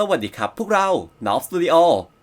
สวัสดีครับพวกเรา n o f Studio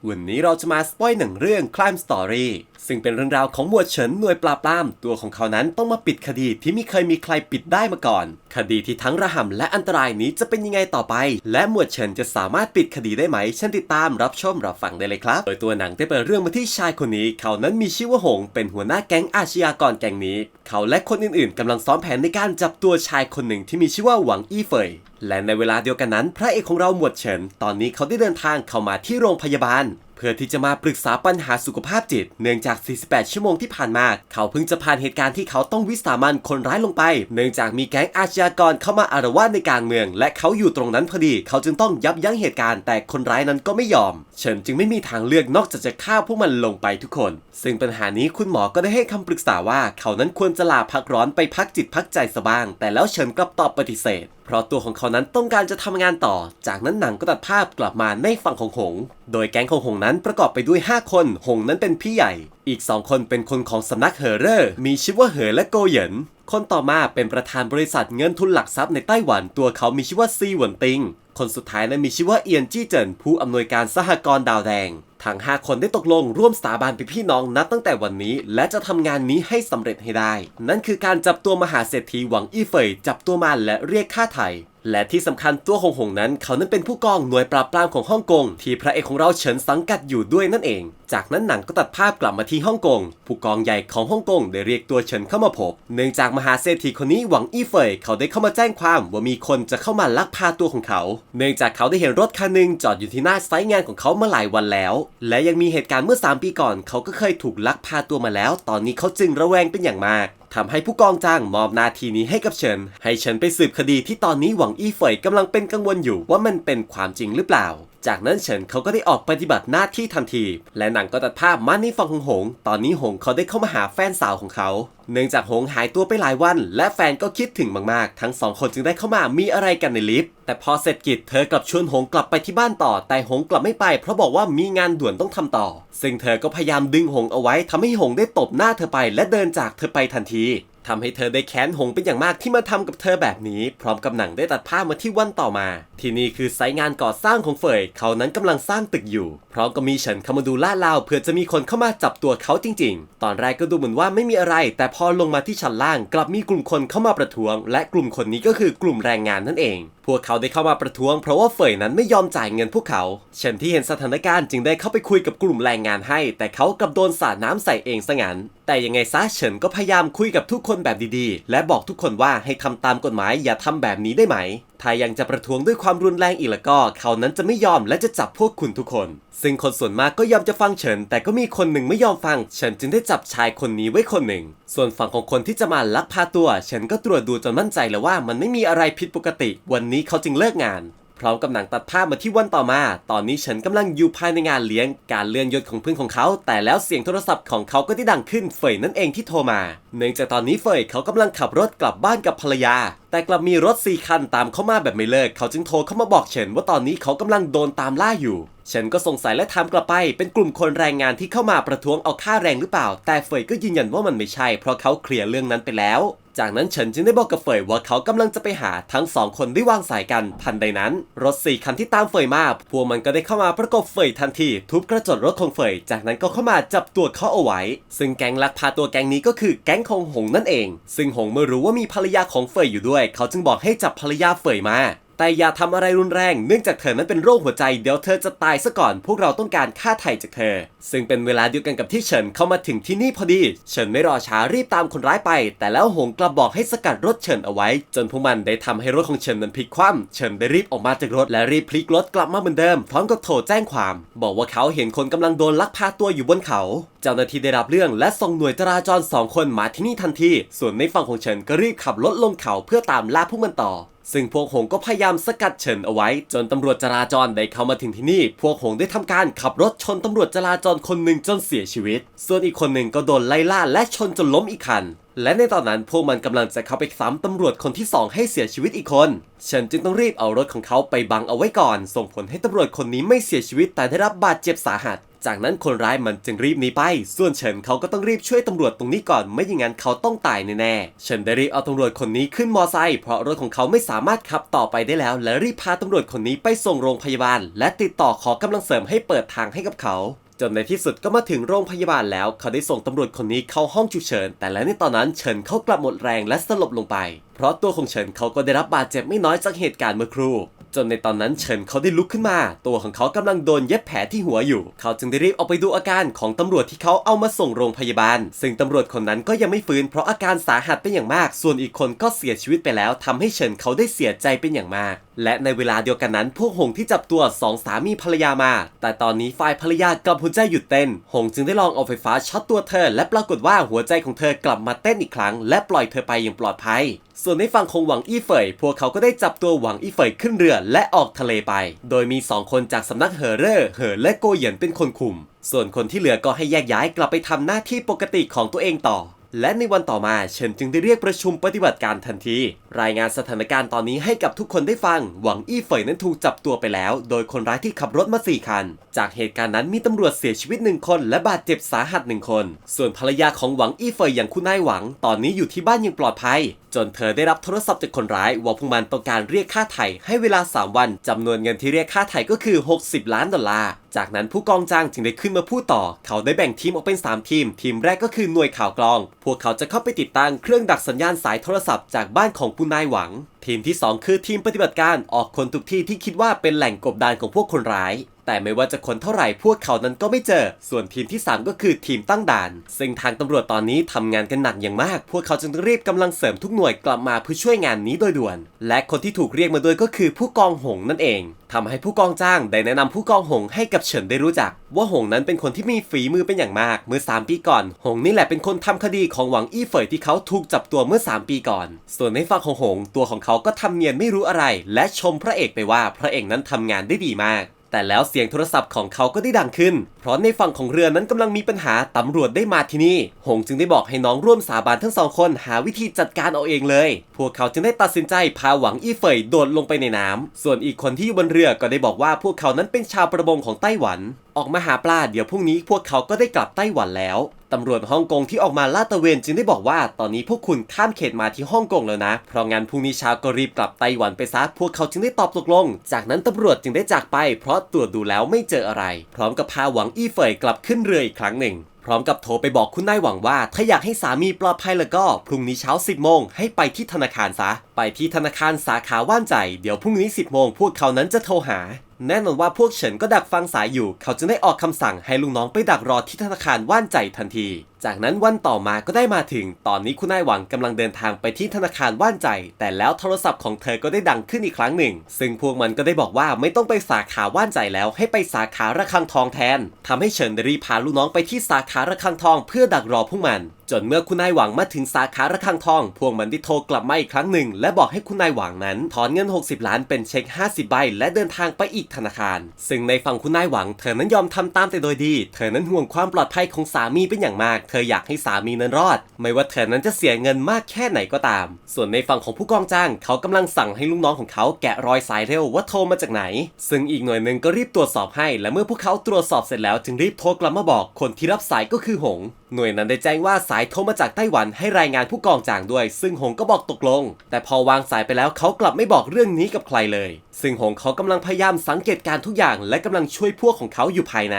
วันนี้เราจะมาสปอยหนังเรื่อง Crime Story ซึ่งเป็นเรื่องราวของหมวดเฉินหน่วยปราบปราม ตัวของเขานั้นต้องมาปิดคดีที่ไม่เคยมีใครปิดได้มาก่อน คดีที่ทั้งระห่ำและอันตรายนี้จะเป็นยังไงต่อไป และหมวดเฉินจะสามารถปิดคดีได้ไหมฉันติดตามรับชมรับฟังได้เลยครับ โดยตัวหนังได้เปิดเรื่องมาที่ชายคนนี้ เขานั้นมีชื่อว่าหง เป็นหัวหน้าแก๊งอาชญากรแก๊งนี้ เขาและคนอื่นๆกำลังซ้อมแผนในการจับตัวชายคนหนึ่งที่มีชื่อว่าหวังอี้เฟยและในเวลาเดียวกันนั้น พระเอกของเราหมวดเฉิน ตอนนี้เขาได้เดินทางเข้ามาที่โรงพยาบาล พื่อที่จะมาปรึกษาปัญหาสุขภาพจิต เนื่องจาก 48 ชั่วโมงที่ผ่านมา เขาเพิ่งจะผ่านเหตุการณ์ที่เขาต้องวิสามันคนร้ายลงไป เนื่องจากมีแก๊งอาชญากรเข้ามาอารวาสในกลางเมือง และเขาอยู่ตรงนั้นพอดี เขาจึงต้องยับยั้งเหตุการณ์แต่คนร้ายนั้นก็ไม่ยอม เฉินจึงไม่มีทางเลือกนอกจากจะฆ่าพวกมันลงไปทุกคน ซึ่งปัญหานี้คุณหมอก็ได้ให้คำปรึกษาว่า เขานั้นควรจะลาพักร้อนไปพักจิตพักใจซะบ้าง แต่แล้วเฉินกลับตอบปฏิเสธเพราะตัวของเขานั้นต้องการจะทำงานต่อ จากนั้นหนังก็ตัดภาพกลับมาในฝั่งของหง โดยแก๊งของหงนั้นประกอบไปด้วย 5 คน หงนั้นเป็นพี่ใหญ่ อีก 2 คนเป็นคนของสำนักเฮอเรอร์ มีชื่อว่าเหอและโกเหยิน คนต่อมาเป็นประธานบริษัทเงินทุนหลักทรัพย์ในไต้หวัน ตัวเขามีชื่อว่าซีหวนติง คนสุดท้ายนั้นมีชื่อว่าเอียนจี้เจินผู้อำนวยการสหกรณ์ดาวแดง ทั้ง 5 คนได้ตกลงร่วมสาบานเป็นพี่น้องนับตั้งแต่วันนี้ และจะทำงานนี้ให้สำเร็จให้ได้ นั่นคือการจับตัวมหาเศรษฐีหวังอี้เฟยจับตัวมาและเรียกค่าไถ่ และที่สำคัญตัวหงหงนั้น เขานั้นเป็นผู้กองหน่วยปราบปรามของฮ่องกง ที่พระเอกของเราเฉินสังกัดอยู่ด้วยนั่นเอง จากนั้นหนังก็ตัดภาพกลับมาที่ฮ่องกง ผู้กองใหญ่ของฮ่องกงได้เรียกตัวเฉินเข้ามาพบ เนื่องจากมหาเศรษฐีคนนี้หวังอี้เฟยเขาได้เข้ามาแจ้งความว่ามีคนจะเข้ามาลักพาตัวของเขา เนื่องจากเขาได้เห็นรถคันหนึ่งจอดอยู่ที่หน้าไซต์งานของเขามาหลายวันแล้ว และยังมีเหตุการณ์เมื่อ 3 ปีก่อน เขาก็เคยถูกลักพาตัวมาแล้ว ตอนนี้เขาจึงระแวงเป็นอย่างมาก ทำให้ผู้กองจ้างมอบหน้าที่นี้ให้กับเฉินให้เฉินไปสืบคดีที่ตอนนี้หวังอี้เฟยกำลังเป็นกังวลอยู่ว่ามันเป็นความจริงหรือเปล่า จากนั้นเฉินเขาก็ได้ออกปฏิบัติหน้าที่ทันที และหนังก็ตัดภาพมาที่ฝั่งของหง ตอนนี้หงเขาได้เข้ามาหาแฟนสาวของเขา เนื่องจากหงหายตัวไปหลายวัน และแฟนก็คิดถึงมากๆ ทั้งสองคนจึงได้เข้ามามีอะไรกันในลิฟต์ แต่พอเสร็จกิจเธอกลับชวนหงกลับไปที่บ้านต่อ แต่หงกลับไม่ไป เพราะบอกว่ามีงานด่วนต้องทำต่อ ซึ่งเธอก็พยายามดึงหงเอาไว้ทำให้หงได้ตบหน้าเธอไป และเดินจากเธอไปทันที ทำให้เธอได้แค้นหงเป็นอย่างมากที่มาทำกับเธอแบบนี้ พร้อมกับหนังได้ตัดภาพมาที่วันต่อมา ที่นี่คือไซต์งานก่อสร้างของเฟยเขานั้นกำลังสร้างตึกอยู่ พร้อมกับมีเฉินเข้ามาดูล่าลาวเพื่อจะมีคนเข้ามาจับตัวเขาจริง ๆ ตอนแรกก็ดูเหมือนว่าไม่มีอะไร แต่พอลงมาที่ชั้นล่าง กลับมีกลุ่มคนเข้ามาประท้วง และกลุ่มคนนี้ก็คือกลุ่มแรงงานนั่นเองพวกเขาได้เข้ามาประท้วงเพราะว่าเฟยนั้นไม่ยอมจ่ายเงินพวกเขา เฉินที่เห็นสถานการณ์จึงได้เข้าไปคุยกับกลุ่มแรงงานให้ แต่เขากลับโดนสาดน้ำใส่เองซะงั้น แต่ยังไงซะเฉินก็พยายามคุยกับทุกคนแบบดีๆ และบอกทุกคนว่าให้ทำตามกฎหมายอย่าทำแบบนี้ได้ไหม ถ้ายังจะประท้วงด้วยความรุนแรงอีกแล้วก็ เขานั้นจะไม่ยอมและจะจับพวกคุณทุกคน ซึ่งคนส่วนมากก็ยอมจะฟังเฉิน แต่ก็มีคนหนึ่งไม่ยอมฟัง เฉินจึงได้จับชายคนนี้ไว้คนหนึ่ง ส่วนฝั่งของคนที่จะมาลักพาตัว เฉินก็ตรวจดูจนมั่นใจแล้วว่ามันไม่มีอะไรผิดปกติวันนี้เขาจึงเลิกงาน พร้อมกับหนังตัดภาพมาที่วันต่อมา ตอนนี้ฉันกำลังอยู่ภายในงานเลี้ยง การเลื่อนยศของเพื่อนของเขา แต่แล้วเสียงโทรศัพท์ของเขาก็ได้ดังขึ้นเฟยนั่นเองที่โทรมา เนื่องจากตอนนี้เฟยเขากำลังขับรถกลับบ้านกับภรรยา แต่กลับมีรถสี่คันตามเข้ามาแบบไม่เลิก เขาจึงโทรเข้ามาบอกเฉินว่าตอนนี้เขากำลังโดนตามล่าอยู่เฉินก็สงสัยและถามกลับไป เป็นกลุ่มคนแรงงานที่เข้ามาประท้วงเอาค่าแรงหรือเปล่า แต่เฟยก็ยืนยันว่ามันไม่ใช่ เพราะเขาเคลียร์เรื่องนั้นไปแล้ว จากนั้นเฉินจึงได้บอกกับเฟยว่าเขากำลังจะไปหาทั้งสองคนได้วางสายกันทันใดนั้น รถสี่คันที่ตามเฟยมา พวกมันก็ได้เข้ามาประกบเฟยทันทีทุบกระจกรถของเฟย จากนั้นก็เข้ามาจับตัวเขาเอาไว้ ซึ่งแก๊งลักพาตัวแก๊งนี้ก็คือแก๊งของหงนั่นเอง ซึ่งหงเมื่อรู้ว่ามีภรรยาของเฟยอยู่ด้วย เขาจึงบอกให้จับภรรยาเฟยมา แต่อย่าทำอะไรรุนแรงเนื่องจากเธอนั้นเป็นโรคหัวใจเดี๋ยวเธอจะตายซะก่อน พวกเราต้องการค่าไถ่จากเธอ ซึ่งเป็นเวลาเดียวกันกับที่เฉินเข้ามาถึงที่นี่พอดี เฉินไม่รอช้ารีบตามคนร้ายไป แต่แล้วหงกลับบอกให้สกัดรถเฉินเอาไว้ จนพวกมันได้ทำให้รถของเฉินนั้นพลิกคว่ำเฉินได้รีบออกมาจากรถและรีบพลิกรถกลับมาเหมือนเดิม พร้อมกับโทรแจ้งความ บอกว่าเขาเห็นคนกำลังโดนลักพาตัวอยู่บนเขา เจ้าหน้าที่ได้รับเรื่องและส่งหน่วยจราจรสองคนมาที่นี่ทันที ส่วนในฝั่งของเฉินก็รีบขับรถลงเขาเพื่อตามล่าพวกมันต่อ ซึ่งพวกหงก็พยายามสกัดเฉินเอาไว้ จนตำรวจจราจรได้เข้ามาถึงที่นี่ พวกหงได้ทำการขับรถชนตำรวจจราจรคนหนึ่งจนเสียชีวิต ส่วนอีกคนหนึ่งก็โดนไล่ล่าและชนจนล้มอีกคัน และในตอนนั้นพวกมันกำลังจะเข้าไปซ้ำตำรวจคนที่สองให้เสียชีวิตอีกคนฉันจึงต้องรีบเอารถของเขาไปบังเอาไว้ก่อน ส่งผลให้ตำรวจคนนี้ไม่เสียชีวิตแต่ได้รับบาดเจ็บสาหัส จากนั้นคนร้ายมันจึงรีบหนีไป ส่วนเฉินเขาก็ต้องรีบช่วยตำรวจตรงนี้ก่อน ไม่อย่างนั้นเขาต้องตายแน่ๆเฉินได้รีบเอาตำรวจคนนี้ขึ้นมอไซค์เพราะรถของเขาไม่สามารถขับต่อไปได้แล้ว และรีบพาตำรวจคนนี้ไปส่งโรงพยาบาล และติดต่อขอกำลังเสริมให้เปิดทางให้กับเขาจนในที่สุดก็มาถึงโรงพยาบาลแล้ว เขาได้ส่งตำรวจคนนี้เข้าห้องฉุกเฉิน แต่แล้วในตอนนั้นเฉินเขากลับหมดแรงและสลบลงไปเพราะตัวของเฉินเขาก็ได้รับบาดเจ็บไม่น้อยจากเหตุการณ์เมื่อครู่ จนในตอนนั้นเฉินเขาได้ลุกขึ้นมา ตัวของเขากำลังโดนเย็บแผลที่หัวอยู่ เขาจึงได้รีบออกไปดูอาการของตำรวจที่เขาเอามาส่งโรงพยาบาล ซึ่งตำรวจคนนั้นก็ยังไม่ฟื้นเพราะอาการสาหัสเป็นอย่างมาก ส่วนอีกคนก็เสียชีวิตไปแล้วทำให้เฉินเขาได้เสียใจเป็นอย่างมาก และในเวลาเดียวกันนั้น พวกหงที่จับตัวสองสามีภรรยามา แต่ตอนนี้ฝ่ายภรรยากลับหัวใจหยุดเต้น หงจึงได้ลองเอาไฟฟ้าช็อตตัวเธอ และปรากฏว่าหัวใจของเธอกลับมาเต้นอีกครั้ง และปล่อยเธอไปอย่างปลอดภัยส่วนในฝั่งของหวังอี้เฟย พวกเขาก็ได้จับตัวหวังอี้เฟยขึ้นเรือและออกทะเลไป โดยมี 2 คนจากสำนักเหอเร่อเหอและโกเหยียนเป็นคนคุม ส่วนคนที่เหลือก็ให้แยกย้ายกลับไปทำหน้าที่ปกติของตัวเองต่อ และในวันต่อมาเฉินจึงได้เรียกประชุมปฏิบัติการทันที รายงานสถานการณ์ตอนนี้ให้กับทุกคนได้ฟัง หวังอี้เฟยนั้นถูกจับตัวไปแล้ว โดยคนร้ายที่ขับรถมาสี่คัน จากเหตุการณ์นั้นมีตำรวจเสียชีวิตหนึ่งคน และบาดเจ็บสาหัสหนึ่งคน ส่วนภรรยาของหวังอี้เฟยอย่างคุณนายหวัง ตอนนี้อยู่ที่บ้านย่างปลอดภัย จนเธอได้รับโทรศัพท์จากคนร้ายว่าพวกมันต้องการเรียกค่าไถ่ให้เวลา 3 วันจำนวนเงินที่เรียกค่าไถ่ก็คือ 60 ล้านดอลลาร์ จากนั้นผู้กองจ้างจึงได้ขึ้นมาพูดต่อ เขาได้แบ่งทีมออกเป็น 3 ทีม ทีมแรกก็คือหน่วยข่าวกรอง พวกเขาจะเข้าไปติดตั้งเครื่องดักสัญญาณสายโทรศัพท์จากบ้านของผู้นายหวัง ทีมที่ 2 คือทีมปฏิบัติการออกคนทุกที่ที่คิดว่าเป็นแหล่งกบดานของพวกคนร้าย แต่ไม่ว่าจะคนเท่าไหร่พวกเขานั้นก็ไม่เจอ ส่วนทีมที่ 3 ก็คือทีมตั้งด่าน ซึ่งทางตำรวจตอนนี้ทำงานกันหนักอย่างมาก พวกเขาจึงรีบกำลังเสริมทุกหน่วยกลับมาเพื่อช่วยงานนี้โดยด่วน และคนที่ถูกเรียกมาด้วยก็คือผู้กองหงนั่นเองทำให้ผู้กองจ้างได้แนะนำผู้กองหงให้กับเฉินได้รู้จัก ว่าหงนั้นเป็นคนที่มีฝีมือเป็นอย่างมากเมื่อ 3 ปีก่อน หงนี่แหละเป็นคนทำคดีของหวังอี้เฟยที่เขาถูกจับตัวเมื่อ 3 ปีก่อน ส่วนในฝั่งของหง ตัวของเขาก็ทำเนียนไม่รู้อะไร และชมพระเอกไปว่าพระเอกนั้นทำงานได้ดีมาก แต่แล้วเสียงโทรศัพท์ของเขาก็ได้ดังขึ้น เพราะในฝั่งของเรือนั้นกำลังมีปัญหาตำรวจได้มาที่นี่ หงจึงได้บอกให้น้องร่วมสาบานทั้งสองคนหาวิธีจัดการเอาเองเลย พวกเขาจึงได้ตัดสินใจพาหวังอี้เฟยโดดลงไปในน้ำส่วนอีกคนที่อยู่บนเรือก็ได้บอกว่าพวกเขานั้นเป็นชาวประมงของไต้หวัน ออกมาหาปลาเดี๋ยวพรุ่งนี้พวกเขาก็ได้กลับไต้หวันแล้ว ตำรวจฮ่องกงที่ออกมาลาดตระเวนจึงได้บอกว่าตอนนี้พวกคุณข้ามเขตมาที่ฮ่องกงแล้วนะ เพราะงั้นพรุ่งนี้เช้าก็รีบกลับไต้หวันไปซะพวกเขาจึงได้ตอบตกลง จากนั้นตำรวจจึงได้จากไป เพราะตรวจดูแล้วไม่เจออะไร พร้อมกับพาหวังอี้เฟยกลับขึ้นเรืออีกครั้งหนึ่งพร้อมกับโทรไปบอกคุณนายหวังว่า ถ้าอยากให้สามีปลอดภัยแล้วก็ พรุ่งนี้เช้า 10 โมงให้ไปที่ธนาคารซะ ไปที่ธนาคารสาขาว่านใจ เดี๋ยวพรุ่งนี้ 10 โมงพวกเขานั้นจะโทรหาแน่นอนว่าพวกเฉินก็ดักฟังสายอยู่ เขาจึงได้ออกคำสั่งให้ลูกน้องไปดักรอที่ธนาคารว่านใจทันที จากนั้นวันต่อมาก็ได้มาถึง ตอนนี้คุณนายหวังกำลังเดินทางไปที่ธนาคารว่านใจ แต่แล้วโทรศัพท์ของเธอก็ได้ดังขึ้นอีกครั้งหนึ่ง ซึ่งพวกมันก็ได้บอกว่าไม่ต้องไปสาขาว่านใจแล้ว ให้ไปสาขาระฆังทองแทนทำให้เฉินได้รีพาลูกน้องไปที่สาขาระฆังทองเพื่อดักรอพวกมัน จนเมื่อคุณนายหวังมาถึงสาขาระฆังทอง พวกมันได้โทรกลับมาอีกครั้งหนึ่ง และบอกให้คุณนายหวังนั้น ถอนเงิน 60 ล้านเป็นเช็ค 50 ใบ และเดินทางไปอีกธนาคาร ซึ่งในฝั่งคุณนายหวัง เธอนั้นยอมทำตามแต่โดยดี เธอนั้นห่วงความปลอดภัยของสามีเป็นอย่างมากธออยากให้สามีนั้นรอด ไม่ว่าเธอนั้นจะเสียเงินมากแค่ไหนก็ตาม ส่วนในฝั่งของผู้กองจ้าง เขากำลังสั่งให้ลูกน้องของเขาแกะรอยสายเร็วว่าโทรมาจากไหน ซึ่งอีกหน่วยหนึ่งก็รีบตรวจสอบให้ และเมื่อพวกเขาตรวจสอบเสร็จแล้วจึงรีบโทรกลับมาบอกคนที่รับสายก็คือหง หน่วยนั้นได้แจ้งว่าสายโทรมาจากไต้หวันให้รายงานผู้กองจางด้วย ซึ่งหงก็บอกตกลง แต่พอวางสายไปแล้วเขากลับไม่บอกเรื่องนี้กับใครเลย ซึ่งหงเขากำลังพยายามสังเกตการทุกอย่าง และกำลังช่วยพวกของเขาอยู่ภายใน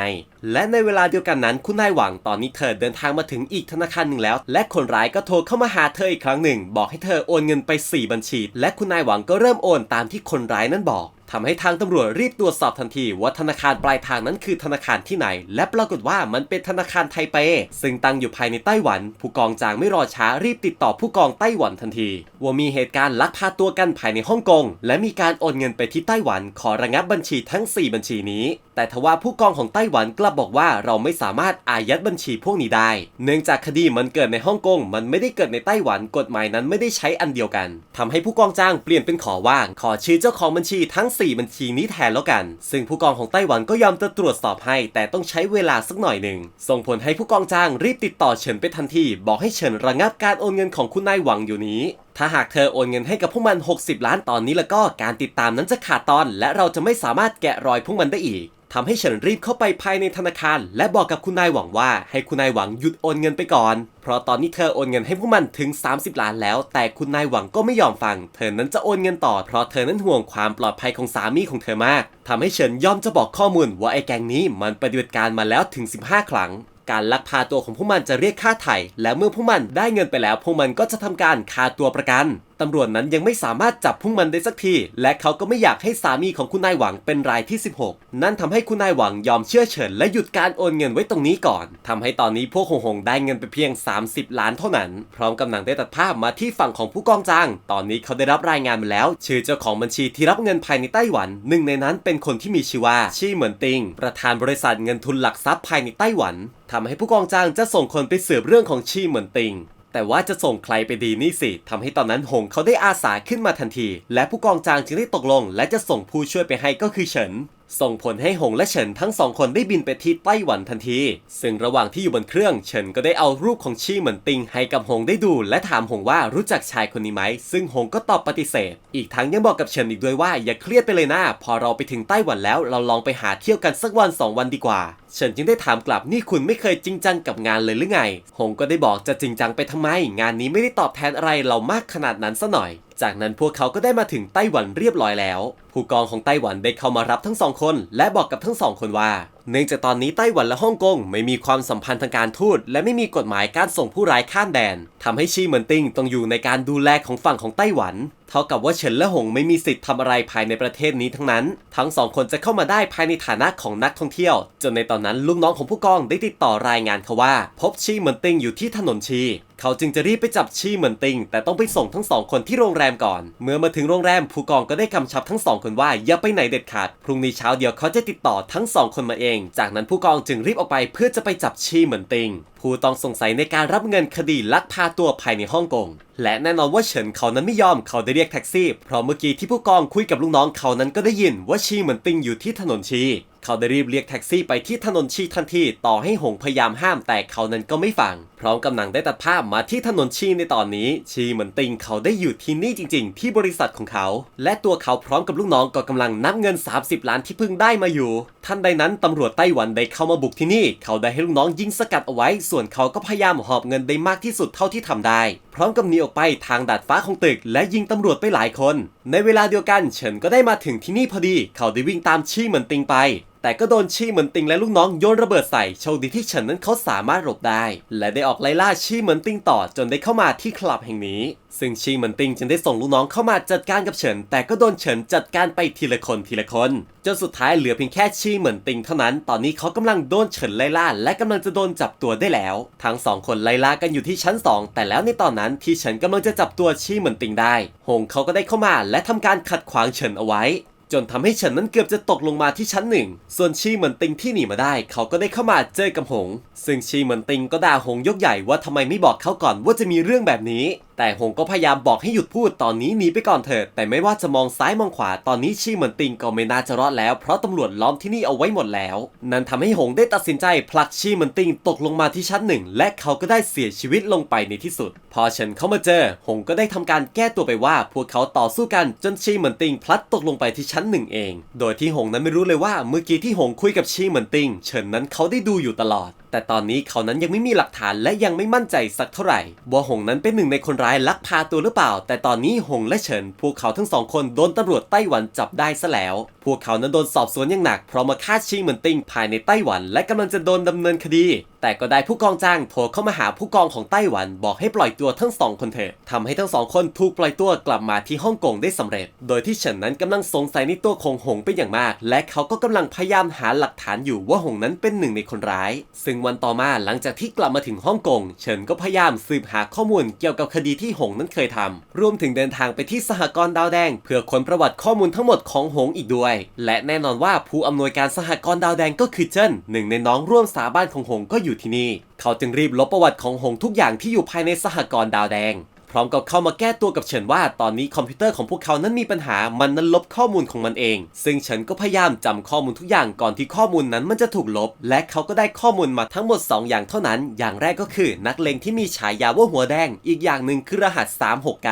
และในเวลาเดียวกันนั้นคุณนายหวังตอนนี้เธอเดินทางมาถึงอีกธนาคารหนึ่งแล้ว และคนร้ายก็โทรเข้ามาหาเธออีกครั้งหนึ่ง บอกให้เธอโอนเงินไป 4 บัญชี และคุณนายหวังก็เริ่มโอนตามที่คนร้ายนั้นบอก ทำให้ทางตำรวจรีบตรวจสอบทันทีว่าธนาคารปลายทางนั้นคือธนาคารที่ไหน และปรากฏว่ามันเป็นธนาคารไทเป ซึ่งตั้งอยู่ภายในไต้หวัน ผู้กองจางไม่รอช้ารีบติดต่อผู้กองไต้หวันทันที ว่ามีเหตุการณ์ลักพาตัวกันภายในฮ่องกงและมีการโอนเงินไปที่ไต้หวัน ขอระงับบัญชีทั้ง 4 บัญชีนี้ แต่ทว่าผู้กองของไต้หวันกลับบอกว่าเราไม่สามารถอายัดบัญชีพวกนี้ได้ เนื่องจากคดีมันเกิดในฮ่องกงมันไม่ได้เกิดในไต้หวันกฎหมายนั้นไม่ได้ใช้อันเดียวกันทำให้ผู้กองจ้างเปลี่ยนเป็นขอว่าง ขอชื่อเจ้าของบัญชีทั้ง 4 บัญชีนี้แทนแล้วกัน ซึ่งผู้กองของไต้หวันก็ยอมจะตรวจสอบให้ แต่ต้องใช้เวลาสักหน่อยหนึ่งส่งผลให้ผู้กองจ้างรีบติดต่อเฉินไปทันทีบอกให้เฉินระงับการโอนเงินของคุณนายหวังอยู่นี้ ถ้าหากเธอโอนเงินให้กับพวกมัน 60 ล้านตอนนี้แล้วก็การติดตามนั้นจะขาดตอน และเราจะไม่สามารถแกะรอยพวกมันได้อีกทำให้ฉันรีบเข้าไปภายในธนาคาร และบอกกับคุณนายหวังว่าให้คุณนายหวังหยุดโอนเงินไปก่อน เพราะตอนนี้เธอโอนเงินให้พวกมันถึง 30 ล้านแล้ว แต่คุณนายหวังก็ไม่ยอมฟัง เธอนั้นจะโอนเงินต่อ เพราะเธอนั้นห่วงความปลอดภัยของสามีของเธอมากทำให้เฉินยอมจะบอกข้อมูลว่าไอ้แก๊งนี้มันปฏิบัติการมาแล้วถึง 15 ครั้ง การลักพาตัวของพวกมันจะเรียกค่าไถ่และเมื่อพวกมันได้เงินไปแล้ว พวกมันก็จะทำการคาตัวประกันตำรวจนั้นยังไม่สามารถจับพวกมันได้สักที และเขาก็ไม่อยากให้สามีของคุณนายหวังเป็นรายที่ 16 นั่นทำให้คุณนายหวังยอมเชื่อเฉิน และหยุดการโอนเงินไว้ตรงนี้ก่อนทำให้ตอนนี้พวกหงหงได้เงินไปเพียง 30 ล้านเท่านั้น พร้อมกำลังได้ตัดภาพมาที่ฝั่งของผู้กองจาง ตอนนี้เขาได้รับรายงานมาแล้ว ชื่อเจ้าของบัญชีที่รับเงินภายในไต้หวัน หนึ่งในนั้นเป็นคนที่มีชื่อว่าชี่เหมินติง ประธานบริษัทเงินทุนหลักทรัพย์ภายในไต้หวันทำให้ผู้กองจางจะส่งคนไปสืบเรื่องของชี่เหมินติง แต่ว่าจะส่งใครไปดีนี่สิทำให้ตอนนั้นหงเขาได้อาสาขึ้นมาทันที และผู้กองจางจึงได้ตกลง และจะส่งผู้ช่วยไปให้ก็คือเฉิน ส่งผลให้หงและเฉินทั้งสองคนได้บินไปที่ไต้หวันทันที ซึ่งระหว่างที่อยู่บนเครื่อง เฉินก็ได้เอารูปของชี่เหมินติงให้กับหงได้ดู และถามหงว่ารู้จักชายคนนี้ไหม ซึ่งหงก็ตอบปฏิเสธ อีกทั้งยังบอกกับเฉินอีกด้วยว่าอย่าเครียดไปเลยนะ พอเราไปถึงไต้หวันแล้ว เราลองไปหาเที่ยวกันสักวันสองวันดีกว่า เฉินจึงได้ถามกลับนี่คุณไม่เคยจริงจังกับงานเลยหรือไง หงก็ได้บอกจะจริงจังไปทำไม งานนี้ไม่ได้ตอบแทนอะไรเรามากขนาดนั้นซะหน่อยจากนั้นพวกเขาก็ได้มาถึงไต้หวันเรียบร้อยแล้ว ผู้กองของไต้หวันได้เข้ามารับทั้งสองคน และบอกกับทั้งสองคนว่า เนื่องจากตอนนี้ไต้หวันและฮ่องกงไม่มีความสัมพันธ์ทางการทูตและไม่มีกฎหมายการส่งผู้ร้ายข้ามแดนทำให้ชีเหมินติงต้องอยู่ในการดูแลของฝั่งของไต้หวัน เท่ากับว่าเฉินและหงไม่มีสิทธิ์ทำอะไรภายในประเทศนี้ทั้งนั้น ทั้งสองคนจะเข้ามาได้ภายในฐานะของนักท่องเที่ยว จนในตอนนั้นลูกน้องของผู้กองได้ติดต่อรายงานเขาว่า พบชีเหมินติงอยู่ที่ถนนชี เขาจึงจะรีบไปจับชีเหมินติงแต่ต้องไปส่งทั้งสองคนที่โรงแรมก่อน เมื่อมาถึงโรงแรมผู้กองก็ได้กำชับทั้งสองคนว่าอย่าไปไหนเด็ดขาดพรุ่งนี้เช้าเดียวเขาจะติดต่อทั้งสองคนมาเองจากนั้นผู้กองจึงรีบออกไปเพื่อจะไปจับชีเหมือนติง ผู้ต้องสงสัยในการรับเงินคดีลักพาตัวภายในฮ่องกง และแน่นอนว่าเฉินเขานั้นไม่ยอมเขาได้เรียกแท็กซี่ เพราะเมื่อกี้ที่ผู้กองคุยกับลูกน้องเขานั้นก็ได้ยินว่าชีเหมือนติงอยู่ที่ถนนชี เขาได้รีบเรียกแท็กซี่ไปที่ถนนชีทันทีต่อให้หงพยายามห้ามแต่เขานั้นก็ไม่ฟัง พร้อมกำลังได้ตัดภาพมาที่ถนนชีในตอนนี้ ชีเหมือนติงเขาได้อยู่ที่นี่จริง ๆ ที่บริษัทของเขา และตัวเขาพร้อมกับลูกน้องก็กำลังนับเงิน 30 ล้านที่เพิ่งได้มาอยู่ทันใดนั้นตำรวจไต้หวันได้เข้ามาบุกที่นี่ เขาได้ให้ลูกน้องยิงสกัดเอาไว้ ส่วนเขาก็พยายามหอบเงินได้มากที่สุดเท่าที่ทำได้ พร้อมกับหนีออกไปทางดาดฟ้าของตึก และยิงตำรวจไปหลายคน ในเวลาเดียวกันเฉินก็ได้มาถึงที่นี่พอดี เขาได้วิ่งตามชี่เหมือนติงไปแต่ก็โดนชี่เหมือนติงและลูกน้องโยนระเบิดใส่โชคดีที่เฉินนั้นเขาสามารถหลบได้ และได้ออกไล่ล่าชี่เหมือนติงต่อจนได้เข้ามาที่คลับแห่งนี้ ซึ่งชีเหมือนติงจึงได้ส่งลูกน้องเข้ามาจัดการกับเฉิน แต่ก็โดนเฉินจัดการไปทีละคนทีละคน จนสุดท้ายเหลือเพียงแค่ชีเหมือนติงเท่านั้น ตอนนี้เขากำลังโดนเฉินไล่ล่า และกำลังจะโดนจับตัวได้แล้ว ทั้งสองคนไล่ล่ากันอยู่ที่ชั้น 2 แต่แล้วในตอนนั้นที่เฉินกำลังจะจับตัวชีเหมือนติงได้ หงเขาก็ได้เข้ามาและทำการขัดขวางเฉินเอาไว้จนทำให้เฉินนั้นเกือบจะตกลงมาที่ชั้นหนึ่ง ส่วนชีเหมือนติงที่หนีมาได้ เขาก็ได้เข้ามาเจอกับหง ซึ่งชีเหมือนติงก็ด่าหงยกใหญ่ว่าทำไมไม่บอกเขาก่อนว่าจะมีเรื่องแบบนี้ แต่หงก็พยายามบอกให้หยุดพูดตอนนี้หนีไปก่อนเถิดแต่ไม่ว่าจะมองซ้ายมองขวาตอนนี้ชีเหมือนติงก็ไม่น่าจะรอดแล้ว เพราะตำรวจล้อมที่นี่เอาไว้หมดแล้ว นั่นทำให้หงได้ตัดสินใจผลักชีเหมือนติงตกลงมาที่ชั้นหนึ่งและเขาก็ได้เสียชีวิตลงไปในที่สุด พอเฉินเข้ามาเจอ หงก็ได้ทำการแก้ตัวไปว่า พวกเขาต่อสู้กันจนชีเหมือนติงพลัดตกลงไปที่ชั้นหนึ่งเอง โดยที่หงนั้นไม่รู้เลยว่าเมื่อกี้ที่หงคุยกับชีเหมือนติง เฉินนั้นเขาได้ดูอยู่ตลอด แต่ตอนนี้เขานั้นยังไม่มีหลักฐานและยังไม่มั่นใจสักเท่าไหร่ว่าหงนั้นเป็นหนึ่งในคนร้ายลักพาตัวหรือเปล่า แต่ตอนนี้หงและเฉินพวกเขาทั้งสองคนโดนตำรวจไต้หวันจับได้ซะแล้ว พวกเขานั้นโดนสอบสวนอย่างหนักเพราะมาฆ่าชิงเหมือนติงภายในไต้หวัน และกำลังจะโดนดำเนินคดี แต่ก็ได้ผู้กองจ้างโทรเข้ามาหาผู้กองของไต้หวันบอกให้ปล่อยตัวทั้งสองคนเถอะทำให้ทั้งสองคนถูกปล่อยตัวกลับมาที่ฮ่องกงได้สำเร็จ โดยที่เฉินนั้นกำลังสงสัยในตัวของหงเป็นอย่างมาก และเขาก็กำลังพยายามหาหลักฐานอยู่ว่าหงนั้นเป็นหนึ่งในคนร้าย ซึ่งวันต่อมาหลังจากที่กลับมาถึงฮ่องกงเฉินก็พยายามสืบหาข้อมูลเกี่ยวกับคดีที่หงนั้นเคยทำรวมถึงเดินทางไปที่สหกรณ์ดาวแดง เพื่อค้นประวัติข้อมูลทั้งหมดของหงอีกด้วย และแน่นอนว่าผู้อำนวยการสหกรณ์ดาวแดงก็คือเจิ้นหนึ่งในน้องร่วมสาบานของหงก็อยู่ที่นี่ เขาจึงรีบลบประวัติของหงทุกอย่างที่อยู่ภายในสหกรณ์ดาวแดง พร้อมกับเข้ามาแก้ตัวกับเฉินว่าตอนนี้คอมพิวเตอร์ของพวกเขานั้นมีปัญหามันนั้นลบข้อมูลของมันเอง ซึ่งเฉินก็พยายามจำข้อมูลทุกอย่างก่อนที่ข้อมูลนั้นมันจะถูกลบ และเขาก็ได้ข้อมูลมาทั้งหมด 2 อย่างเท่านั้น อย่างแรกก็คือ นักเลงที่มีฉายาว่าหัวแดง อีกอย่างหนึ่งคือรหัส 369เ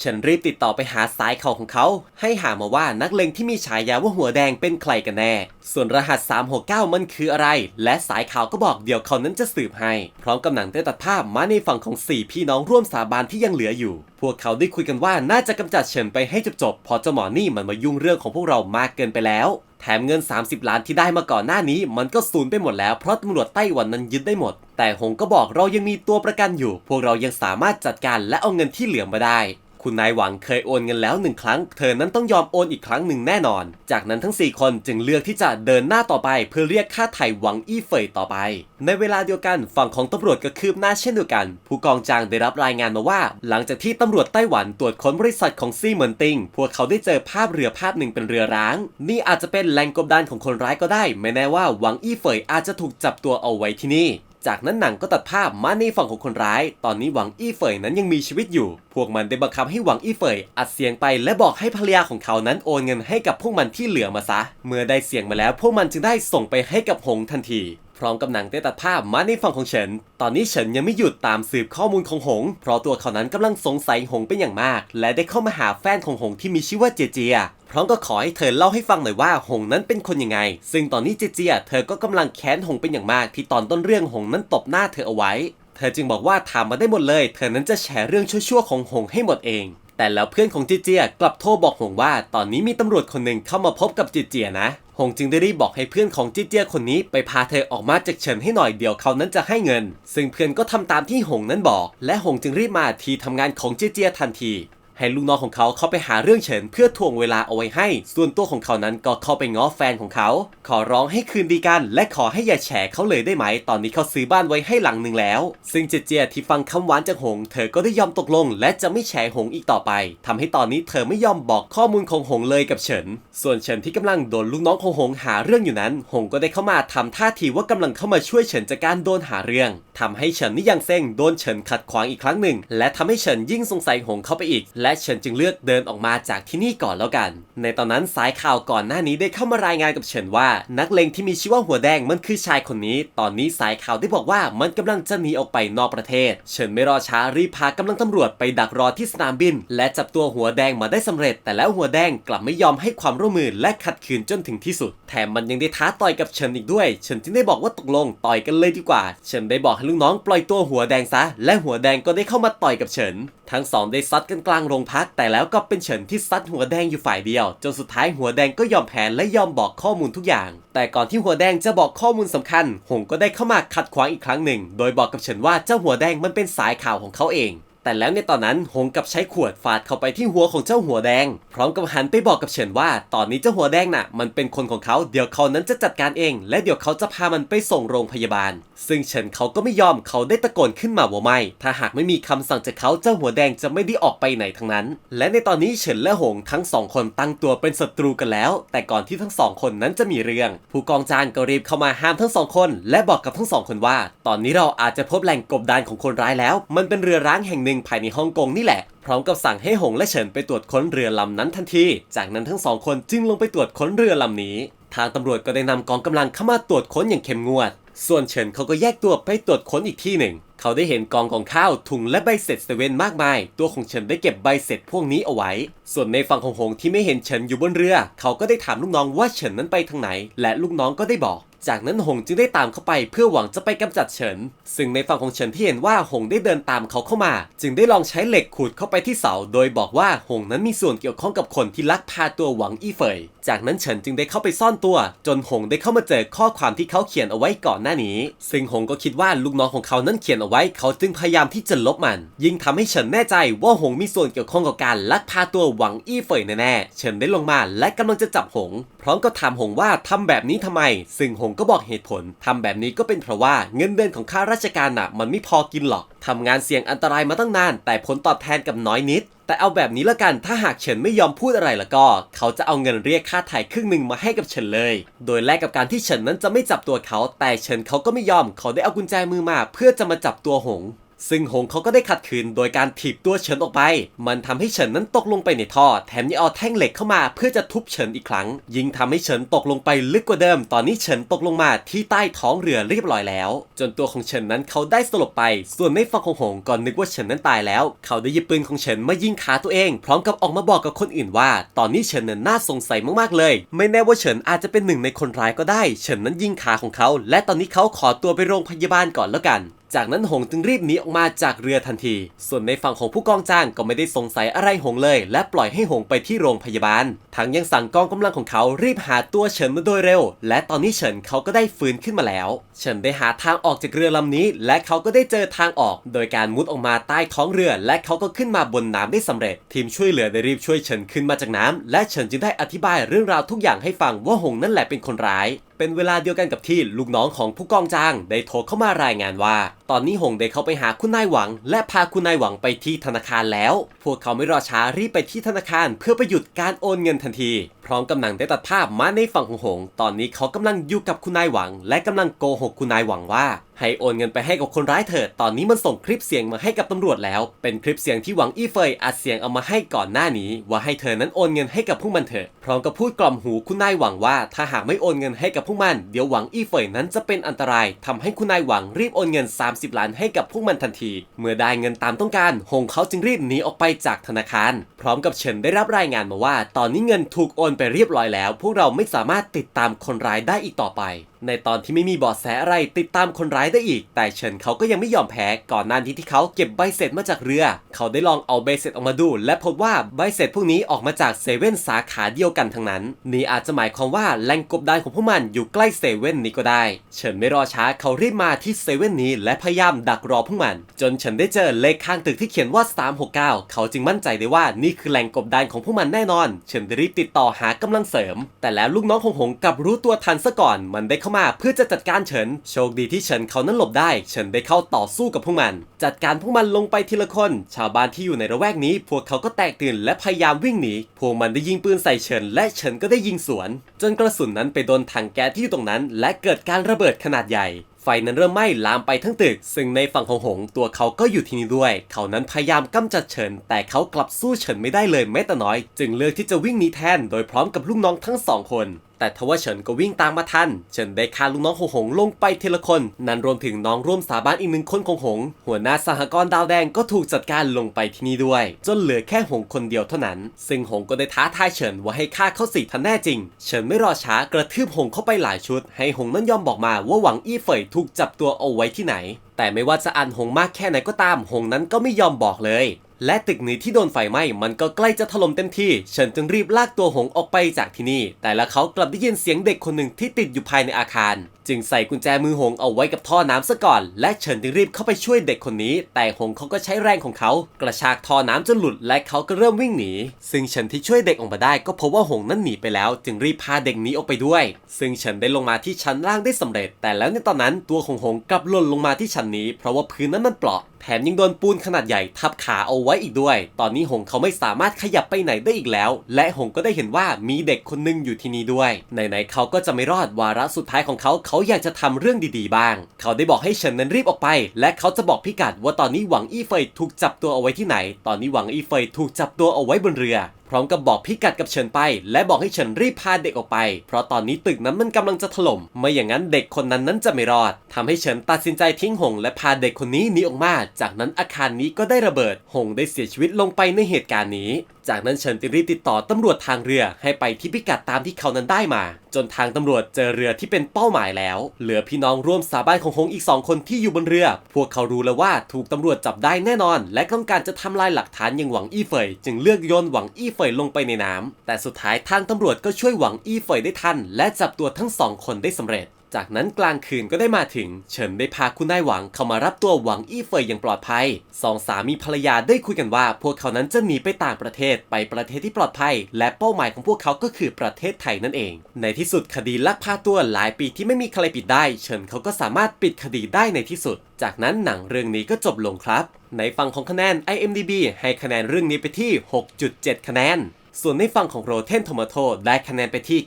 ฉินรีบติดต่อไปหาสายเข่าของเขา ให้หามาว่านักเลงที่มีฉายาว่าหัวแดงเป็นใครกันแน่ ส่วนรหัส 369 มันคืออะไร และสายข่าวก็บอกเดี๋ยวเขานั้นจะสืบให้ พร้อมกับหนังได้ตัดภาพมาในฝั่งของ 4 พี่น้องร่วมสาบานที่ยังเหลืออยู่ พวกเขาได้คุยกันว่าน่าจะกำจัดเฉินไปให้จบๆเพอเจ้าหมอนี่มันมายุ่งเรื่องของพวกเรามากเกินไปแล้ว แถมเงิน 30 ล้านที่ได้มาก่อนหน้านี้ มันก็สูญไปหมดแล้วเพราะตำรวจไต้หวันนั้นยึดได้หมด แต่หงก็บอกเรายังมีตัวประกันอยู่ พวกเรายังสามารถจัดการและเอาเงินที่เหลือมาได้ คุณนายหวังเคยโอนเงินแล้วหนึ่งครั้ง เธอนั้นต้องยอมโอนอีกครั้งหนึ่งแน่นอน จากนั้นทั้ง 4 คนจึงเลือกที่จะเดินหน้าต่อไป เพื่อเรียกค่าไถ่หวังอี้เฟยต่อไป ในเวลาเดียวกันฝั่งของตำรวจก็คืบหน้าเช่นเดียวกัน ผู้กองจางได้รับรายงานมาว่า หลังจากที่ตำรวจไต้หวันตรวจค้นบริษัทของซี่เหมินติงพวกเขาได้เจอภาพเรือภาพหนึ่งเป็นเรือร้าง นี่อาจจะเป็นแหล่งกบดานของคนร้ายก็ได้ ไม่แน่ว่าหวังอี้เฟยอาจจะถูกจับตัวเอาไว้ที่นี่ จากนั้นหนังก็ตัดภาพมาในฝั่งของคนร้าย ตอนนี้หวังอี้เฟยนั้นยังมีชีวิตอยู่ พวกมันได้บังคับให้หวังอี้เฟยอัดเสียงไปและบอกให้ภรรยาของเขานั้นโอนเงินให้กับพวกมันที่เหลือมาซะ เมื่อได้เสียงมาแล้ว พวกมันจึงได้ส่งไปให้กับหงทันที ร้อมกับหนังได้ตัดภาพมาในฝั่งของเฉิน ตอนนี้เฉินยังไม่หยุดตามสืบข้อมูลของหง เพราะตัวเขานั้นกำลังสงสัยหงเป็นอย่างมาก และได้เข้ามาหาแฟนของหงที่มีชื่อว่าเจเจียพร้อมก็ขอให้เธอเล่าให้ฟังหน่อยว่าหงนั้นเป็นคนยังไง ซึ่งตอนนี้เจเจียเธอก็กำลังแค้นหงเป็นอย่างมาก ที่ตอนต้นเรื่องหงนั้นตบหน้าเธอเอาไว้ เธอจึงบอกว่าถามมาได้หมดเลย เธอนั้นจะแฉเรื่องชั่วๆของหงให้หมดเองแต่แล้วเพื่อนของเจเจียกลับโทรบอกหงว่า ตอนนี้มีตำรวจคนหนึ่งเข้ามาพบกับเจเจียนะหงจึงได้รีบบอกให้เพื่อนของเจเจียคนนี้ไปพาเธอออกมาจากเฉินให้หน่อยเดี๋ยวเขานั้นจะให้เงิน ซึ่งเพื่อนก็ทำตามที่หงนั้นบอก และหงจึงรีบมาที่ทำงานของเจเจียทันที ให้ลูกน้องของเขาเข้าไปหาเรื่องเฉินเพื่อทวงเวลาเอาไว้ให้ ส่วนตัวของเขานั้นก็เข้าไปง้อแฟนของเขา ขอร้องให้คืนดีกัน และขอให้อย่าแฉเขาเลยได้ไหม ตอนนี้เขาซื้อบ้านไว้ให้หลังหนึ่งแล้ว ซึ่งเจเจียที่ฟังคำหวานจากหง เธอก็ได้ยอมตกลง และจะไม่แฉหงอีกต่อไปทำให้ตอนนี้เธอไม่ยอมบอกข้อมูลของหงเลยกับเฉิน ส่วนเฉินที่กำลังโดนลูกน้องของหงหาเรื่องอยู่นั้น หงก็ได้เข้ามาทำท่าทีว่ากำลังเข้ามาช่วยเฉินจากการโดนหาเรื่องทำให้เฉินนี่ยังเซ็งโดนเฉินขัดขวางอีกครั้งหนึ่ง และทำให้เฉินยิ่งสงสัยหงเข้าไปอีกและเฉินจึงเลือกเดินออกมาจากที่นี่ก่อนแล้วกัน ในตอนนั้นสายข่าวก่อนหน้านี้ได้เข้ามารายงานกับเฉินว่า นักเลงที่มีชื่อว่าหัวแดงมันคือชายคนนี้ ตอนนี้สายข่าวได้บอกว่ามันกำลังจะหนีออกไปนอกประเทศ เฉินไม่รอช้ารีบพากำลังตำรวจไปดักรอที่สนามบิน และจับตัวหัวแดงมาได้สำเร็จ แต่แล้วหัวแดงกลับไม่ยอมให้ความร่วมมือและขัดขืนจนถึงที่สุด แถมมันยังได้ท้าต่อยกับเฉินอีกด้วย เฉินจึงได้บอกว่าตกลงต่อยกันเลยดีกว่า เฉินได้บอกให้ลูกน้องปล่อยตัวหัวแดงซะ และหัวแดงก็ได้เข้ามาต่อยกับเฉิน ทั้งสองได้ซัดกันกลางโรงพัก แต่แล้วก็เป็นเฉินที่ซัดหัวแดงอยู่ฝ่ายเดียว จนสุดท้ายหัวแดงก็ยอมแพ้และยอมบอกข้อมูลทุกอย่าง แต่ก่อนที่หัวแดงจะบอกข้อมูลสำคัญ หงก็ได้เข้ามาขัดขวางอีกครั้งหนึ่ง โดยบอกกับเฉินว่าเจ้าหัวแดงมันเป็นสายข่าวของเขาเอง แต่แล้วในตอนนั้นหงกับใช้ขวดฟาดเข้าไปที่หัวของเจ้าหัวแดง พร้อมกับหันไปบอกกับเฉินว่า ตอนนี้เจ้าหัวแดงน่ะ มันเป็นคนของเขาเดี๋ยวเขานั้นจะจัดการเอง และเดี๋ยวเขาจะพามันไปส่งโรงพยาบาล ซึ่งเฉินเขาก็ไม่ยอมเขาได้ตะโกนขึ้นมาว่าไม่ ถ้าหากไม่มีคำสั่งจากเขาเจ้าหัวแดงจะไม่ได้ออกไปไหนทั้งนั้น และในตอนนี้เฉินและหงทั้งสองคนตั้งตัวเป็นศัตรูกันแล้ว แต่ก่อนที่ทั้งสองคนนั้นจะมีเรื่อง ผู้กองจานก็รีบเข้ามาห้ามทั้งสองคน และบอกกับทั้งสองคนว่า ตอนนี้เราอาจจะพบแหล่งกบดานของคนร้ายแล้ว มันเป็นเรือร้างแห่งหนึ่งภายในฮ่องกงนี่แหละ พร้อมกับสั่งให้หงและเฉินไปตรวจค้นเรือลำนั้นทันที จากนั้นทั้งสองคนจึงลงไปตรวจค้นเรือลำนี้ ทางตำรวจก็ได้นำกองกำลังเข้ามาตรวจค้นอย่างเข้มงวด ส่วนเฉินเขาก็แยกตัวไปตรวจค้นอีกที่หนึ่ง เขาได้เห็นกองของข้าวถุงและใบเสร็จเซเว่นมากมาย ตัวของเฉินได้เก็บใบเสร็จพวกนี้เอาไว้ ส่วนในฝั่งของหงที่ไม่เห็นเฉินอยู่บนเรือ เขาก็ได้ถามลูกน้องว่าเฉินนั้นไปทางไหน และลูกน้องก็ได้บอก จากนั้นหงจึงได้ตามเข้าไปเพื่อหวังจะไปกำจัดเฉิน ซึ่งในฝั่งของเฉินที่เห็นว่าหงได้เดินตามเขาเข้ามา จึงได้ลองใช้เหล็กขูดเข้าไปที่เสา โดยบอกว่าหงนั้นมีส่วนเกี่ยวข้องกับคนที่ลักพาตัวหวังอี้เฟย จากนั้นเฉินจึงได้เข้าไปซ่อนตัว จนหงได้เข้ามาเจอข้อความที่เขาเขียนเอาไว้ก่อนหน้านี้ ซึ่งหงก็คิดว่าลูกน้องของเขานั้นเขียนเอาไว้ เขาจึงพยายามที่จะลบมัน ยิ่งทำให้เฉินแน่ใจว่าหงมีส่วนเกี่ยวข้องกับการลักพาตัวหวังอี้เฟยแน่ๆเฉินได้ลงมาและกำลังจะจับหง พร้อมก็ถามหงว่าทำแบบนี้ทำไม ซึ่งหงก็บอกเหตุผลทำแบบนี้ก็เป็นเพราะว่าเงินเดือนของข้าราชการน่ะมันไม่พอกินหรอกทำงานเสี่ยงอันตรายมาตั้งนาน แต่ผลตอบแทนกับน้อยนิด แต่เอาแบบนี้ละกันถ้าหากเฉินไม่ยอมพูดอะไรแล้วก็ เขาจะเอาเงินเรียกค่าถ่ายครึ่งหนึ่งมาให้กับเฉินเลย โดยแลกกับการที่เฉินนั้นจะไม่จับตัวเขา แต่เฉินเขาก็ไม่ยอม เขาได้เอากุญแจมือมา เพื่อจะมาจับตัวหง ซึ่งหงเขาก็ได้ขัดขืนโดยการถีบตัวเฉินออกไป มันทำให้เฉินนั้นตกลงไปในท่อ แถมยังเอาแท่งเหล็กเข้ามาเพื่อจะทุบเฉินอีกครั้ง ยิ่งทำให้เฉินตกลงไปลึกกว่าเดิม ตอนนี้เฉินตกลงมาที่ใต้ท้องเรือเรียบร้อยแล้ว จนตัวของเฉินนั้นเขาได้สลบไป ส่วนในฝั่งของหงก่อนนึกว่าเฉินนั้นตายแล้ว เขาได้หยิบปืนของเฉินมายิงขาตัวเอง พร้อมกับออกมาบอกกับคนอื่นว่า ตอนนี้เฉินนั้นน่าสงสัยมากๆเลย ไม่แน่ว่าเฉินอาจจะเป็นหนึ่งในคนร้ายก็ได้ เฉินนั้นยิงขาของเขา และตอนนี้เขาขอตัวไปโรงพยาบาลก่อนแล้วกัน จากนั้นหงจึงรีบหนีออกมาจากเรือทันที ส่วนในฝั่งของผู้กองจ้างก็ไม่ได้สงสัยอะไรหงเลย และปล่อยให้หงไปที่โรงพยาบาล ทั้งยังสั่งกองกำลังของเขารีบหาตัวเฉินมาโดยเร็ว และตอนนี้เฉินเขาก็ได้ฟื้นขึ้นมาแล้ว เฉินได้หาทางออกจากเรือลำนี้ และเขาก็ได้เจอทางออก โดยการมุดออกมาใต้ท้องเรือ และเขาก็ขึ้นมาบนน้ำได้สำเร็จ ทีมช่วยเหลือได้รีบช่วยเฉินขึ้นมาจากน้ำและเฉินจึงได้อธิบายเรื่องราวทุกอย่างให้ฟังว่าหงนั่นแหละเป็นคนร้ายเป็นเวลาเดียวกันกับที่ลูกน้องของผู้กองจางได้โทรเข้ามารายงานว่า ตอนนี้หงได้เข้าไปหาคุณนายหวัง และพาคุณนายหวังไปที่ธนาคารแล้ว พวกเขาไม่รอช้ารีบไปที่ธนาคารเพื่อไปหยุดการโอนเงินทันที พร้อมกำลังได้ตัดภาพมาในฝั่งของหง ตอนนี้เขากำลังอยู่กับคุณนายหวัง และกำลังโกหกคุณนายหวังว่า ให้โอนเงินไปให้กับคนร้ายเถิด ตอนนี้มันส่งคลิปเสียงมาให้กับตำรวจแล้ว เป็นคลิปเสียงที่หวังอี้เฟยอัดเสียงเอามาให้ก่อนหน้านี้ ว่าให้เธอนั้นโอนเงินให้กับพวกมันเถอะ พร้อมกับพูดกล่อมหูคุณนายหวังว่า ถ้าหากไม่โอนเงินให้กับพวกมัน เดี๋ยวหวังอี้เฟยนั้นจะเป็นอันตรายทำให้คุณนายหวังรีบโอนเงิน 30 ล้านให้กับพวกมันทันที เมื่อได้เงินตามต้องการหงเขาจึงรีบหนีออกไปจากธนาคาร พร้อมกับเฉินได้รับรายงานมาว่า ตอนนี้เงินถูกโอนไปเรียบร้อยแล้ว พวกเราไม่สามารถติดตามคนร้ายได้อีกต่อไป ในตอนที่ไม่มีเบาะแสอะไรติดตามคนร้ายได้อีก แต่เฉินเขาก็ยังไม่ยอมแพ้ก่อนหน้านี้ที่เขาเก็บใบเสร็จมาจากเรือ เขาได้ลองเอาใบเสร็จออกมาดู และพบว่าใบเสร็จพวกนี้ออกมาจากเซเว่นสาขาเดียวกันทั้งนั้น นี่อาจจะหมายความว่าแหล่งกบดานของพวกมันอยู่ใกล้เซเว่นนี้ก็ได้ เฉินไม่รอช้าเขารีบมาที่เซเว่นนี้ และพยายามดักรอพวกมัน จนเฉินได้เจอเลขข้างตึกที่เขียนว่า 369 เขาจึงมั่นใจได้ว่านี่คือแหล่งกบดานของพวกมันแน่นอน เฉินได้รีบติดต่อหากำลังเสริม แต่แล้วลูกน้องของหงกลับรู้ตัวทันซะก่อนมันได้เข้ามาเพื่อจะจัดการเฉิน โชคดีที่เฉินเขานั้นหลบได้ เฉินได้เข้าต่อสู้กับพวกมัน จัดการพวกมันลงไปทีละคน ชาวบ้านที่อยู่ในระแวกนี้ พวกเขาก็แตกตื่นและพยายามวิ่งหนี พวกมันได้ยิงปืนใส่เฉิน และเฉินก็ได้ยิงสวน จนกระสุนนั้นไปโดนถังแก๊สที่อยู่ตรงนั้น และเกิดการระเบิดขนาดใหญ่ไฟนั้นเริ่มไหม้ลามไปทั้งตึก ซึ่งในฝั่งของหง ตัวเขาก็อยู่ที่นี่ด้วย เขานั้นพยายามกำจัดเฉิน แต่เขากลับสู้เฉินไม่ได้เลยแม้แต่น้อย จึงเลือกที่จะวิ่งหนีแทน โดยพร้อมกับลูกน้องทั้งสองคน แต่ทว่าเฉินก็วิ่งตามมาทัน เฉินได้ฆ่าลูกน้องของหงลงไปทีละคน นั่นรวมถึงน้องร่วมสาบานอีกหนึ่งคนของหง หัวหน้าสหกรณ์ดาวแดงก็ถูกจัดการลงไปที่นี่ด้วย จนเหลือแค่หงคนเดียวเท่านั้น ซึ่งหงก็ได้ท้าทายเฉินว่าให้ฆ่าเขาสิทันแน่จริง เฉินไม่รอช้ากระทืบหงเข้าไปหลายชุด ให้หงนั้นยอมบอกมาว่าหวังอี้เฟยถูกจับตัวเอาไว้ที่ไหน แต่ไม่ว่าจะอันหงมากแค่ไหนก็ตามหงนั้นก็ไม่ยอมบอกเลย และตึกนี้ที่โดนไฟไหม้มันก็ใกล้จะถล่มเต็มที่เฉินจึงรีบลากตัวหงออกไปจากที่นี่ แต่แล้วเขากลับได้ยินเสียงเด็กคนหนึ่งที่ติดอยู่ภายในอาคาร จึงใส่กุญแจมือหงเอาไว้กับท่อน้ำซะก่อน และเฉินจึงรีบเข้าไปช่วยเด็กคนนี้ แต่หงเขาก็ใช้แรงของเขา กระชากท่อน้ำจนหลุด และเขาก็เริ่มวิ่งหนี ซึ่งเฉินที่ช่วยเด็กออกมาได้ ก็พบว่าหงนั้นหนีไปแล้ว จึงรีบพาเด็กนี้ออกไปด้วย ซึ่งเฉินได้ลงมาที่ชั้นล่างได้สำเร็จ แต่แล้วในตอนนั้นตัวของหงกลับหล่นลงมาที่ชั้นนี้ เพราะว่าพื้นนั้นมันเปราะ แถมยังโดนปูนขนาดใหญ่ทับขาเอาไว้อีกด้วย ตอนนี้หงเขาไม่สามารถขยับไปไหนได้อีกแล้ว และหงก็ได้เห็นว่ามีเด็กคนหนึงอยู่ที่นี่ด้วย ไหนๆเขาก็จะไม่รอดวาระสุดท้ายของเขาเขาอยากจะทำเรื่องดีๆบ้าง เขาได้บอกให้เฉินนั้นรีบออกไป และเขาจะบอกพิกัดว่าตอนนี้หวังอี้เฟยถูกจับตัวเอาไว้ที่ไหน ตอนนี้หวังอี้เฟยถูกจับตัวเอาไว้บนเรือ พร้อมกับบอกพิกัดกับเฉินไป และบอกให้เฉินรีบพาเด็กออกไป เพราะตอนนี้ตึกนั้นมันกำลังจะถล่มไม่อย่างนั้นเด็กคนนั้นนั้นจะไม่รอดทำให้เฉินตัดสินใจทิ้งหงและพาเด็กคนนี้หนีออกมา จากนั้นอาคารนี้ก็ได้ระเบิด หงได้เสียชีวิตลงไปในเหตุการณ์นี้จากนั้นเฉินจึงรีบติดต่อตำรวจทางเรือให้ไปที่พิกัดตามที่เขานั้นได้มา จนทางตำรวจเจอเรือที่เป็นเป้าหมายแล้ว เหลือพี่น้องร่วมสาบานของหงอีกสองคนที่อยู่บนเรือ พวกเขารู้แล้วว่าถูกตำรวจจับได้แน่นอน และต้องการจะทำลายหลักฐานอย่างหวังอี้เฟย จึงเลือกโยนหวังอี้เฟยลงไปในน้ำแต่สุดท้ายทางตำรวจก็ช่วยหวังอี้เฟยได้ทัน และจับตัวทั้งสองคนได้สำเร็จ จากนั้นกลางคืนก็ได้มาถึง เฉินได้พาคุณนายหวังเข้ามารับตัวหวังอี้เฟยอย่างปลอดภัยสองสามีภรรยาได้คุยกันว่า พวกเขานั้นจะหนีไปต่างประเทศไปประเทศที่ปลอดภัย และเป้าหมายของพวกเขาก็คือประเทศไทยนั่นเอง ในที่สุดคดีลักพาตัวหลายปีที่ไม่มีใครปิดได้ เฉินเขาก็สามารถปิดคดีได้ในที่สุด จากนั้นหนังเรื่องนี้ก็จบลงครับในฝั่งของคะแนน IMDB ให้คะแนนเรื่องนี้ไปที่ 6.7 คะแนน ส่วนในฝั่งของ Rotten Tomato ได้คะแนนไปที่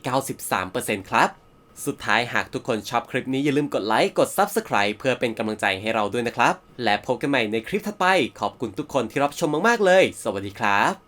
93%ครับ สุดท้ายหากทุกคนชอบคลิปนี้อย่าลืมกดไลค์ กด Subscribe เพื่อเป็นกำลังใจให้เราด้วยนะครับ และพบกันใหม่ในคลิปถัดไป ขอบคุณทุกคนที่รับชมมากๆเลย สวัสดีครับ